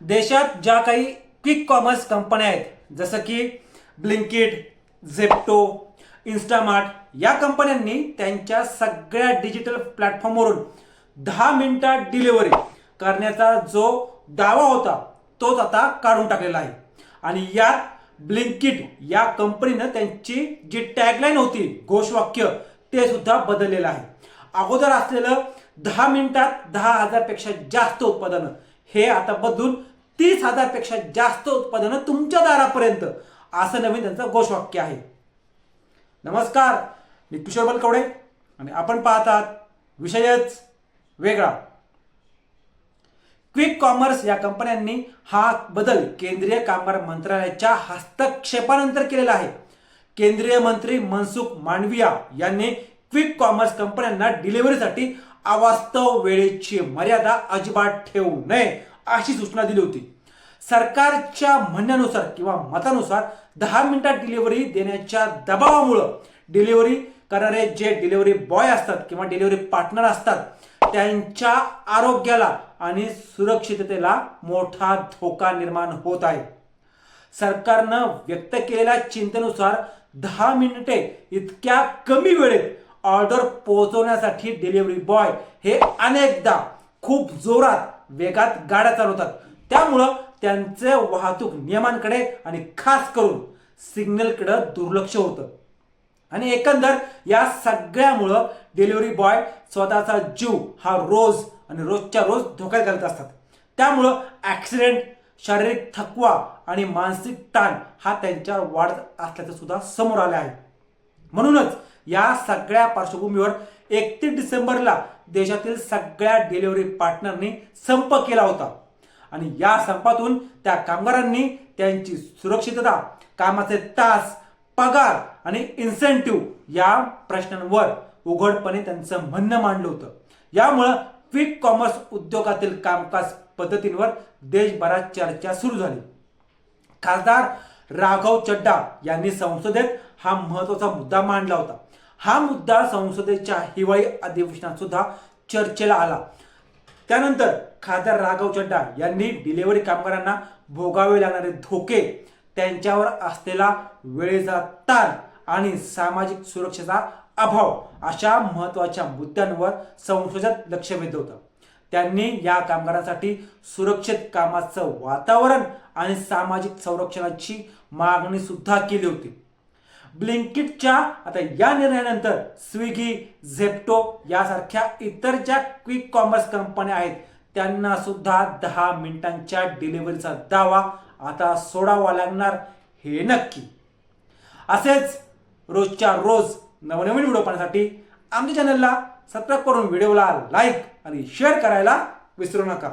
देशात ज्या काही क्विक कॉमर्स कंपन्या आहेत जसं की ब्लिंकिट झेप्टो इन्स्टामार्ट या कंपन्यांनी त्यांच्या सगळ्या डिजिटल प्लॅटफॉर्मवरून दहा मिनिटात डिलिव्हरी करण्याचा जो दावा होता तोच आता काढून टाकलेला आहे. आणि यात ब्लिंकिट या कंपनीनं त्यांची जी टॅगलाईन होती घोषवाक्य ते सुद्धा बदललेलं आहे. अगोदर असलेलं दहा मिनिटात दहा हजारपेक्षा जास्त उत्पादनं हे आता बदलून तीस हजारपेक्षा जास्त उत्पादनं तुमच्या दारापर्यंत. असं नवीन त्यांचं घोषवाक्य आहे. नमस्कार मी किशोर बलकवडे आणि आपण पाहतात विषयच वेगळा. क्विक कॉमर्स या कंपन्यांनी हा बदल केंद्रीय कामगार मंत्रालयाच्या हस्तक्षेपानंतर केलेला आहे. केंद्रीय मंत्री मनसुख मांडविया यांनी क्विक कॉमर्स कंपन्यांना डिलिव्हरीसाठी अवास्तव वेळेची मर्यादा अजिबात ठेवू नये अशी सूचना दिली होती. सरकारच्या म्हणण्यानुसार किंवा मतानुसार दहा मिनिटात डिलिव्हरी देण्याच्या दबावामुळं डिलिव्हरी करणारे जे डिलिव्हरी बॉय असतात किंवा डिलिव्हरी पार्टनर असतात त्यांच्या आरोग्याला आणि सुरक्षिततेला मोठा धोका निर्माण होत आहे. सरकारनं व्यक्त केलेल्या चिंतेनुसार दहा मिनिटे इतक्या कमी वेळेत ऑर्डर पोहोचवण्यासाठी डिलिव्हरी बॉय हे अनेकदा खूप जोरात वेगात गाड्या चालवतात. त्यामुळं त्यांचे वाहतूक नियमांकडे आणि खास करून सिग्नलकडे दुर्लक्ष होतं. आणि एकंदर या सगळ्यामुळं डिलिव्हरी बॉय स्वतःचा जीव हा रोज आणि रोजच्या रोज धोक्यात घालत असतात. त्यामुळं ॲक्सिडेंट शारीरिक थकवा आणि मानसिक ताण हा त्यांच्यावर वाढत असल्याचं सुद्धा समोर आले आहे. म्हणूनच या सगळ्या पार्श्वभूमीवर एकतीस डिसेंबरला देशातील सगळ्या डिलिव्हरी पार्टनरनी संप केला होता. आणि या संपातून त्या कामगारांनी त्यांची सुरक्षितता कामाचे तास पगार आणि इन्सेंटिव्ह या प्रश्नांवर उघडपणे त्यांचं म्हणणं मांडलं होतं. यामुळं क्विक कॉमर्स उद्योगातील कामकाज पद्धतींवर देशभरात चर्चा सुरू झाली. खासदार राघव चड्डा यांनी संसदेत हा महत्त्वाचा मुद्दा मांडला होता. हा मुद्दा संसदेच्या हिवाळी अधिवेशनात सुद्धा चर्चेला आला. त्यानंतर खासदार राघव चड्डा यांनी डिलिव्हरी कामगारांना भोगावे लागणारे धोके त्यांच्यावर असलेला वेळेचा ताण आणि सामाजिक सुरक्षेचा अभाव अशा महत्त्वाच्या मुद्द्यांवर संसदेत लक्ष वेधलं होतं. त्यांनी या कामगारांसाठी सुरक्षित कामाचं वातावरण आणि सामाजिक संरक्षणाची मागणी सुद्धा केली होती. ब्लिंकिटच्या आता या निर्णयानंतर स्विगी झेप्टो यासारख्या इतर ज्या क्विक कॉमर्स कंपन्या आहेत त्यांना सुद्धा दहा मिनिटांच्या डिलिव्हरीचा दावा आता सोडावा लागणार हे नक्की. असेच रोजच्या रोज नवनवीन व्हिडिओ पाहण्यासाठी आमच्या चॅनलला सबस्क्राईब करून व्हिडिओला लाईक आणि शेअर करायला विसरू नका.